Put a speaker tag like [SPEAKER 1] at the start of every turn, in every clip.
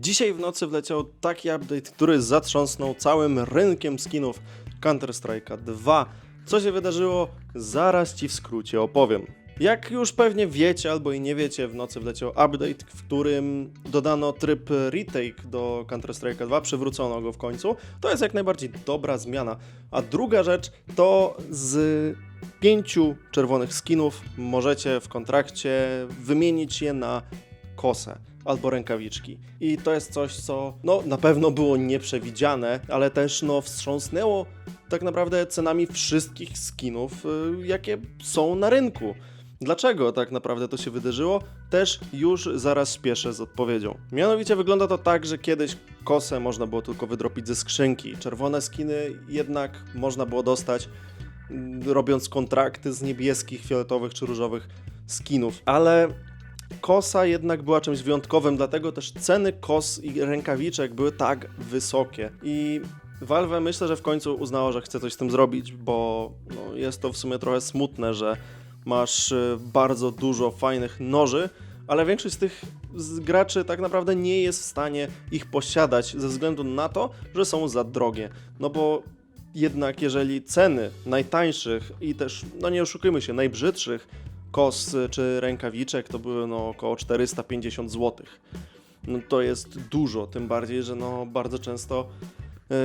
[SPEAKER 1] Dzisiaj w nocy wleciał taki update, który zatrząsnął całym rynkiem skinów Counter-Strike'a 2. Co się wydarzyło? Zaraz Ci w skrócie opowiem. Jak już pewnie wiecie albo i nie wiecie, w nocy wleciał update, w którym dodano tryb retake do Counter-Strike'a 2, przywrócono go w końcu. To jest jak najbardziej dobra zmiana. A druga rzecz to z pięciu czerwonych skinów możecie w kontrakcie wymienić je na kosę albo rękawiczki. I to jest coś, co no, na pewno było nieprzewidziane, ale też no, wstrząsnęło tak naprawdę cenami wszystkich skinów, y, jakie są na rynku. Dlaczego tak naprawdę to się wydarzyło? Też już zaraz spieszę z odpowiedzią. Mianowicie wygląda to tak, że kiedyś kosę można było tylko wydropić ze skrzynki. Czerwone skiny jednak można było dostać mm, robiąc kontrakty z niebieskich, fioletowych czy różowych skinów. Ale kosa jednak była czymś wyjątkowym, dlatego też ceny kos i rękawiczek były tak wysokie. I Valve myślę, że w końcu uznało, że chce coś z tym zrobić, bo no, jest to w sumie trochę smutne, że masz y, bardzo dużo fajnych noży, ale większość z tych graczy tak naprawdę nie jest w stanie ich posiadać ze względu na to, że są za drogie. No bo jednak jeżeli ceny najtańszych i też, no nie oszukujmy się, najbrzydszych kos y, czy rękawiczek to były no około 450 zł. No to jest dużo, tym bardziej, że no bardzo często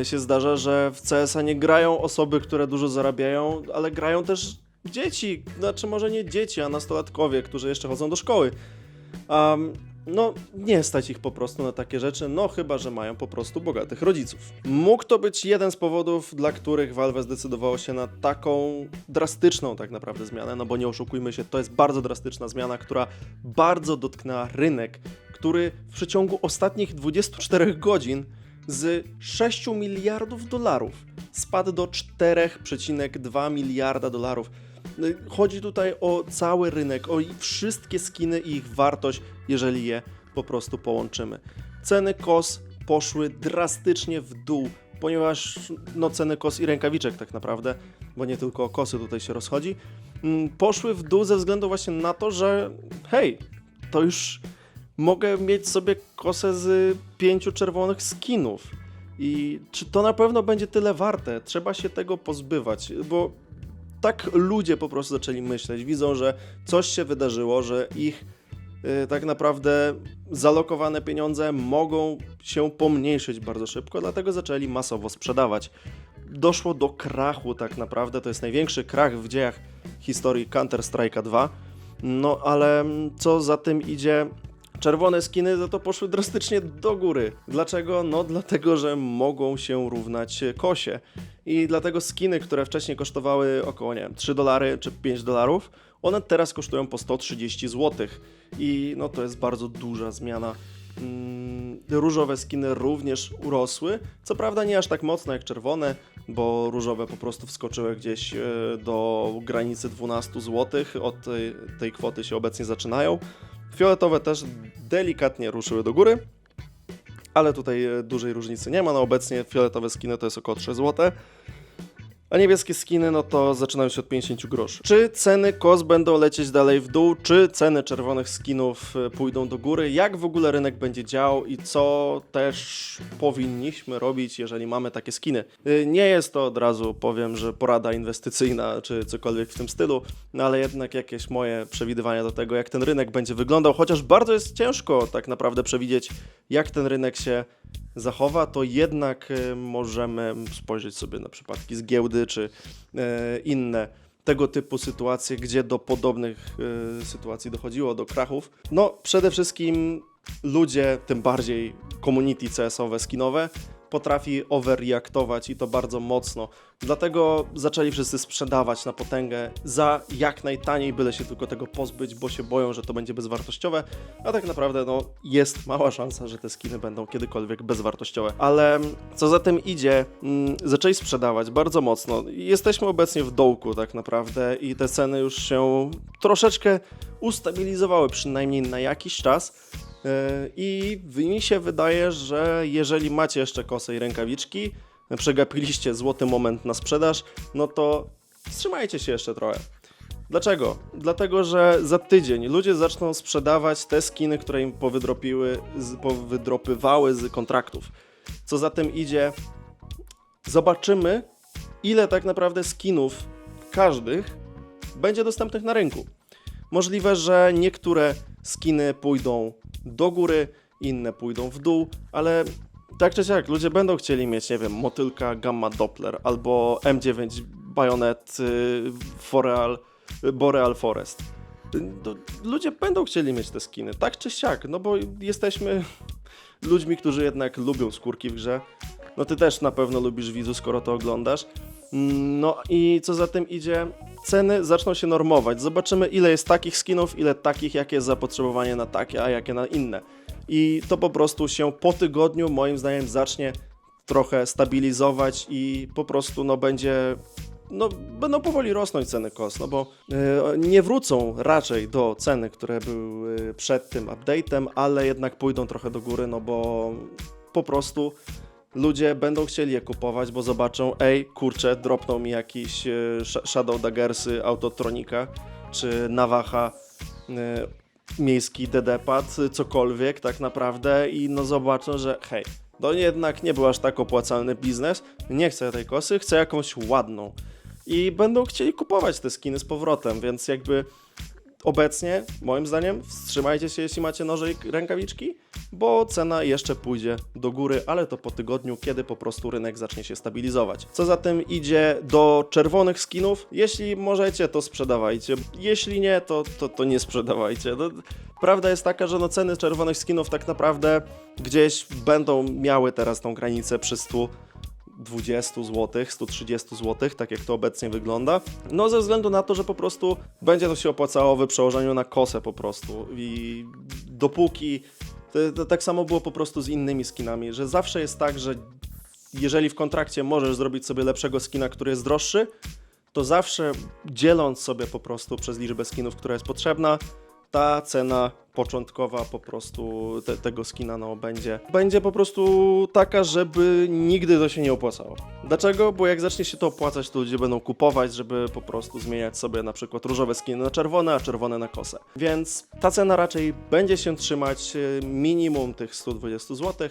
[SPEAKER 1] y, się zdarza, że w CS-a nie grają osoby, które dużo zarabiają, ale grają też dzieci, znaczy może nie dzieci, a nastolatkowie, którzy jeszcze chodzą do szkoły. Um, no, nie stać ich po prostu na takie rzeczy, no chyba, że mają po prostu bogatych rodziców. Mógł to być jeden z powodów, dla których Valve zdecydowało się na taką drastyczną tak naprawdę zmianę, no bo nie oszukujmy się, to jest bardzo drastyczna zmiana, która bardzo dotknęła rynek, który w przeciągu ostatnich 24 godzin z 6 miliardów dolarów spadł do 4,2 miliarda dolarów. No Chodzi tutaj o cały rynek, o wszystkie skiny i ich wartość, jeżeli je po prostu połączymy. Ceny kos poszły drastycznie w dół, ponieważ no, ceny kos i rękawiczek tak naprawdę, bo nie tylko o kosy tutaj się rozchodzi, mm, poszły w dół ze względu właśnie na to, że hej, to już mogę mieć sobie kosę z pięciu czerwonych skinów. I czy to na pewno będzie tyle warte? Trzeba się tego pozbywać, bo tak ludzie po prostu zaczęli myśleć. Widzą, że coś się wydarzyło, że ich y, tak naprawdę zalokowane pieniądze mogą się pomniejszyć bardzo szybko, dlatego zaczęli masowo sprzedawać. Doszło do krachu tak naprawdę, to jest największy krach w dziejach historii Counter-Strike'a 2. No ale co za tym idzie, Czerwone skiny za to poszły drastycznie do góry. Dlaczego? No dlatego, że mogą się równać kosie. I dlatego skiny, które wcześniej kosztowały około, nie wiem, 3 dolary czy 5 dolarów, one teraz kosztują po 130 zł. I no to jest bardzo duża zmiana. Mm, Różowe skiny również urosły. Co prawda nie aż tak mocno jak czerwone, bo różowe po prostu wskoczyły gdzieś e, do granicy 12 zł. Od tej, tej kwoty się obecnie zaczynają. Fioletowe też delikatnie ruszyły do góry, ale tutaj e, dużej różnicy nie ma. No obecnie fioletowe skiny to jest około 3 zł, a niebieskie skiny no to zaczynają się od 50 groszy. Czy ceny kos będą lecieć dalej w dół, czy ceny czerwonych skinów e, pójdą do góry? Jak w ogóle rynek będzie działał i co też powinniśmy robić, jeżeli mamy takie skiny? Y, Nie jest to od razu, powiem, że porada inwestycyjna, czy cokolwiek w tym stylu, no ale jednak jakieś moje przewidywania do tego, jak ten rynek będzie wyglądał, chociaż bardzo jest ciężko tak naprawdę przewidzieć, jak ten rynek się zachowa, to jednak e, możemy spojrzeć sobie na przypadki z giełdy czy e, inne tego typu sytuacje, gdzie do podobnych e, sytuacji dochodziło, do krachów. No, przede wszystkim ludzie, tym bardziej community CS-owe, skinowe, potrafi overreaktować i to bardzo mocno. Dlatego zaczęli wszyscy sprzedawać na potęgę za jak najtaniej, byle się tylko tego pozbyć, bo się boją, że to będzie bezwartościowe, a tak naprawdę no, jest mała szansa, że te skiny będą kiedykolwiek bezwartościowe. Ale co za tym idzie, mm, zaczęli sprzedawać bardzo mocno. Jesteśmy obecnie w dołku tak naprawdę i te ceny już się troszeczkę ustabilizowały, przynajmniej na jakiś czas. I mi się wydaje, że jeżeli macie jeszcze kosę i rękawiczki, przegapiliście złoty moment na sprzedaż, no to wstrzymajcie się jeszcze trochę. Dlaczego? Dlatego, że za tydzień ludzie zaczną sprzedawać te skiny, które im powydropiły, powydropywały z kontraktów. Co za tym idzie, zobaczymy, ile tak naprawdę skinów każdych będzie dostępnych na rynku. Możliwe, że niektóre skiny pójdą do góry, inne pójdą w dół, ale tak czy siak, ludzie będą chcieli mieć, nie wiem, motylka Gamma Doppler albo M9 Bayonet y, Foreal, y, Boreal Forest. Ludzie będą chcieli mieć te skiny, tak czy siak, no bo jesteśmy ludźmi, którzy jednak lubią skórki w grze. No ty też na pewno lubisz widzu, skoro to oglądasz. No i co za tym idzie, ceny zaczną się normować. Zobaczymy ile jest takich skinów, ile takich, jakie jest zapotrzebowanie na takie, a jakie na inne. I to po prostu się po tygodniu moim zdaniem zacznie trochę stabilizować i po prostu no będzie no, będą powoli rosnąć ceny kos, no bo e, nie wrócą raczej do ceny, które były przed tym update'em, ale jednak pójdą trochę do góry, no bo po prostu ludzie będą chcieli je kupować, bo zobaczą, ej, kurczę, dropnął mi jakiś e, Sh- Shadow Daggersy Autotronika, czy Navaja e, miejski DD-pad, cokolwiek tak naprawdę i no zobaczą, że hej, to jednak nie był aż tak opłacalny biznes, nie chcę tej kosy, chcę jakąś ładną. I będą chcieli kupować te skiny z powrotem, więc jakby obecnie, moim zdaniem, wstrzymajcie się, jeśli macie noże i rękawiczki, bo cena jeszcze pójdzie do góry, ale to po tygodniu, kiedy po prostu rynek zacznie się stabilizować. Co za tym idzie do czerwonych skinów, jeśli możecie, to sprzedawajcie, jeśli nie, to, to, to nie sprzedawajcie. No, prawda jest taka, że no ceny czerwonych skinów tak naprawdę gdzieś będą miały teraz tą granicę przy 100 20 zł, 130 zł, tak jak to obecnie wygląda. No ze względu na to, że po prostu będzie to się opłacało w przełożeniu na kosę po prostu i dopóki to, to tak samo było po prostu z innymi skinami, że zawsze jest tak, że jeżeli w kontrakcie możesz zrobić sobie lepszego skina, który jest droższy, to zawsze dzieląc sobie po prostu przez liczbę skinów, która jest potrzebna, ta cena początkowa po prostu te, tego skina będzie, będzie po prostu taka, żeby nigdy to się nie opłacało. Dlaczego? Bo jak zacznie się to opłacać, to ludzie będą kupować, żeby po prostu zmieniać sobie na przykład różowe skiny na czerwone, a czerwone na kosę. Więc ta cena raczej będzie się trzymać e, minimum tych 120 zł,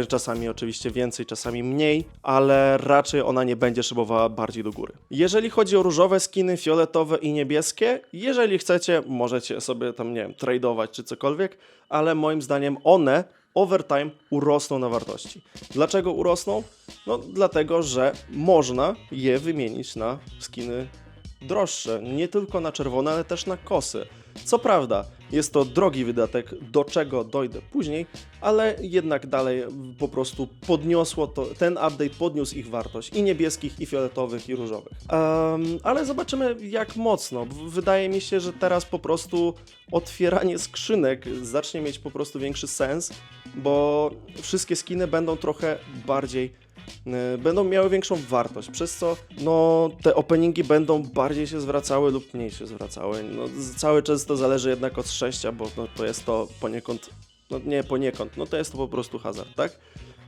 [SPEAKER 1] e, czasami oczywiście więcej, czasami mniej, ale raczej ona nie będzie szybowała bardziej do góry. Jeżeli chodzi o różowe skiny, fioletowe i niebieskie, jeżeli chcecie, możecie sobie tam, nie wiem, tradeować czy cokolwiek, ale moim zdaniem one overtime urosną na wartości. Dlaczego urosną? No dlatego, że można je wymienić na skiny droższe, nie tylko na czerwone, ale też na kosy. Co prawda, jest to drogi wydatek, do czego dojdę później, ale jednak dalej po prostu podniosło to, ten update podniósł ich wartość i niebieskich, i fioletowych, i różowych. Em, ale zobaczymy jak mocno. Wydaje mi się, że teraz po prostu otwieranie skrzynek zacznie mieć po prostu większy sens, bo wszystkie skiny będą trochę bardziej będą miały większą wartość, przez co no, te openingi będą bardziej się zwracały lub mniej się zwracały. No, cały czas to zależy jednak od szczęścia, bo no, to jest to poniekąd, no nie poniekąd, no to jest to po prostu hazard, tak?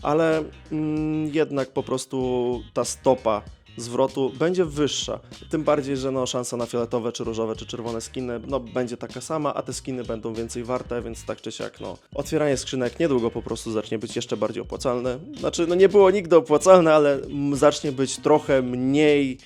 [SPEAKER 1] Ale mm, jednak po prostu ta stopa zwrotu będzie wyższa. Tym bardziej, że no, szansa na fioletowe, czy różowe, czy czerwone skiny no, będzie taka sama, a te skiny będą więcej warte, więc tak czy siak, no, otwieranie skrzynek niedługo po prostu zacznie być jeszcze bardziej opłacalne. Znaczy, no nie było nigdy opłacalne, ale zacznie być trochę mniej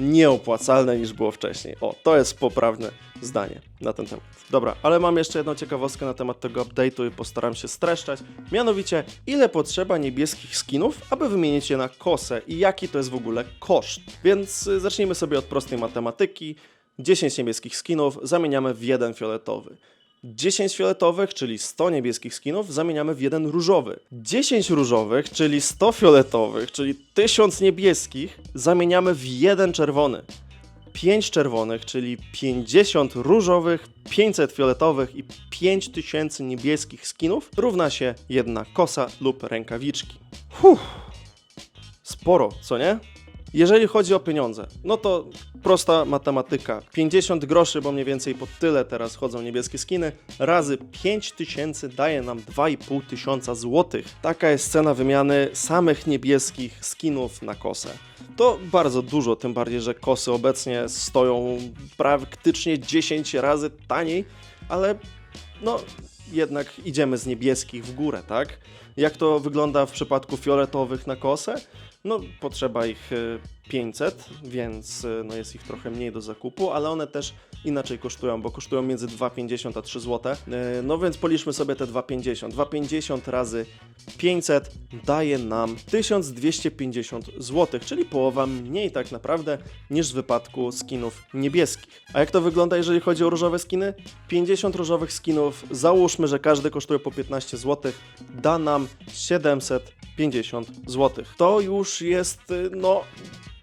[SPEAKER 1] nieopłacalne niż było wcześniej. O, to jest poprawne zdanie na ten temat. Dobra, ale mam jeszcze jedną ciekawostkę na temat tego update'u i postaram się streszczać. Mianowicie, ile potrzeba niebieskich skinów, aby wymienić je na kosę i jaki to jest w ogóle koszt. Więc y, zacznijmy sobie od prostej matematyki. 10 niebieskich skinów zamieniamy w jeden fioletowy. 10 fioletowych, czyli 100 niebieskich skinów, zamieniamy w jeden różowy. 10 różowych, czyli 100 fioletowych, czyli 1000 niebieskich, zamieniamy w jeden czerwony. 5 czerwonych, czyli 50 różowych, 500 fioletowych i 5000 niebieskich skinów równa się jedna kosa lub rękawiczki. Huh. Sporo, co nie? Jeżeli chodzi o pieniądze, no to prosta matematyka. 50 groszy, bo mniej więcej po tyle teraz chodzą niebieskie skiny, razy 5000 daje nam 2,5 tysiąca złotych. Taka jest cena wymiany samych niebieskich skinów na kosę. To bardzo dużo, tym bardziej, że kosy obecnie stoją praktycznie 10 razy taniej, ale no jednak idziemy z niebieskich w górę, tak? Jak to wygląda w przypadku fioletowych na kosę? No, potrzeba ich y, 500, więc y, no jest ich trochę mniej do zakupu, ale one też inaczej kosztują, bo kosztują między 2,50 a 3 zł. Y, No więc policzmy sobie te 2,50. 2,50 razy 500 daje nam 1250 zł, czyli połowa mniej tak naprawdę niż w wypadku skinów niebieskich. A jak to wygląda, jeżeli chodzi o różowe skiny? 50 różowych skinów, załóżmy, że każdy kosztuje po 15 zł, da nam 750 zł. To już jest, y, no,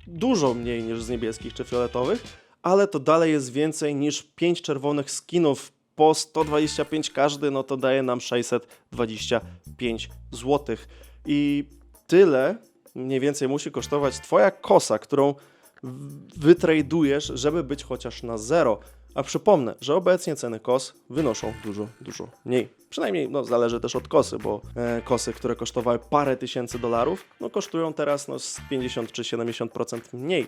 [SPEAKER 1] dużo mniej niż z niebieskich czy fioletowych, ale to dalej jest więcej niż 5 czerwonych skinów po 125 każdy, no to daje nam 625 zł. I tyle mniej więcej musi kosztować Twoja kosa, którą wytradujesz, żeby być chociaż na zero. A przypomnę, że obecnie ceny kos wynoszą dużo, dużo mniej. Przynajmniej no, zależy też od kosy, bo e, kosy, które kosztowały parę tysięcy dolarów, no kosztują teraz no, z 50 czy 70% mniej.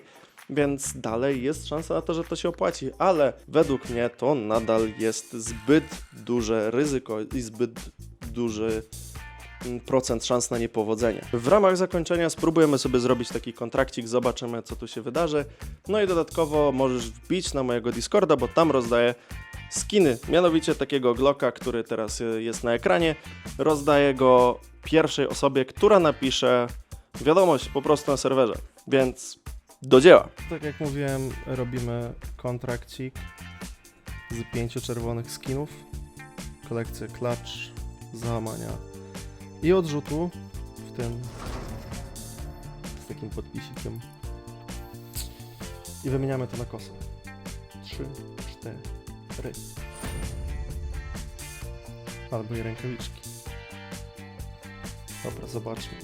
[SPEAKER 1] Więc dalej jest szansa na to, że to się opłaci, ale według mnie to nadal jest zbyt duże ryzyko i zbyt duży procent szans na niepowodzenie. W ramach zakończenia spróbujemy sobie zrobić taki kontrakcik, zobaczymy co tu się wydarzy. No i dodatkowo możesz wbić na mojego Discorda, bo tam rozdaję skiny, mianowicie takiego Glocka, który teraz y, jest na ekranie. Rozdaję go pierwszej osobie, która napisze wiadomość po prostu na serwerze, więc do dzieła. Tak jak mówiłem, robimy kontrakcik z pięciu czerwonych skinów, kolekcję klacz, załamania i odrzutu, w tym z takim podpisikiem. I wymieniamy to na kosę. Trzy, cztery. Albo i rękawiczki. Dobra, zobaczmy.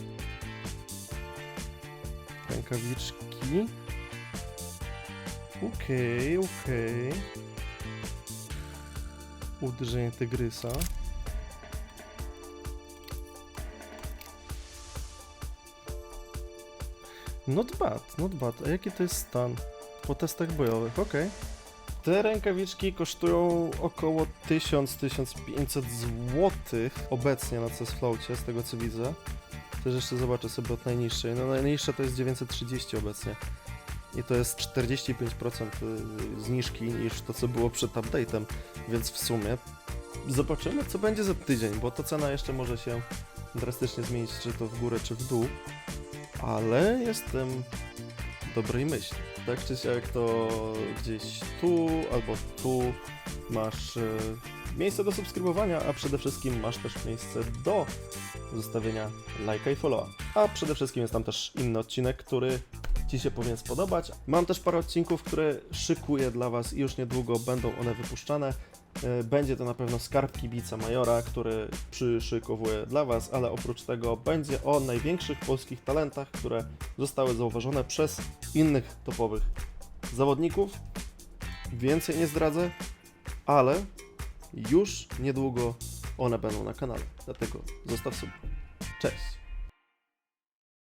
[SPEAKER 1] Rękawiczki. Okej, okej. Uderzenie tygrysa. Not bad, not bad. A jaki to jest stan? Po testach bojowych, okej. Te rękawiczki kosztują około 1000-1500 zł obecnie na CS z tego co widzę. Też jeszcze zobaczę sobie od najniższej. No najniższa to jest 930 obecnie. I to jest 45% y, zniżki niż to, co było przed update'em. Więc w sumie zobaczymy, co będzie za tydzień, bo to cena jeszcze może się drastycznie zmienić, czy to w górę, czy w dół. Ale jestem dobrej myśli. Tak czy siak to gdzieś tu albo tu masz e, miejsce do subskrybowania, a przede wszystkim masz też miejsce do zostawienia lajka i followa. A przede wszystkim jest tam też inny odcinek, który Ci się powinien spodobać. Mam też parę odcinków, które szykuję dla Was i już niedługo będą one wypuszczane. E, Będzie to na pewno skarb kibica Majora, który przyszykowuję dla Was, ale oprócz tego będzie o największych polskich talentach, które zostały zauważone przez innych topowych zawodników. Więcej nie zdradzę, ale już niedługo one będą na kanale. Dlatego zostaw sub. Cześć!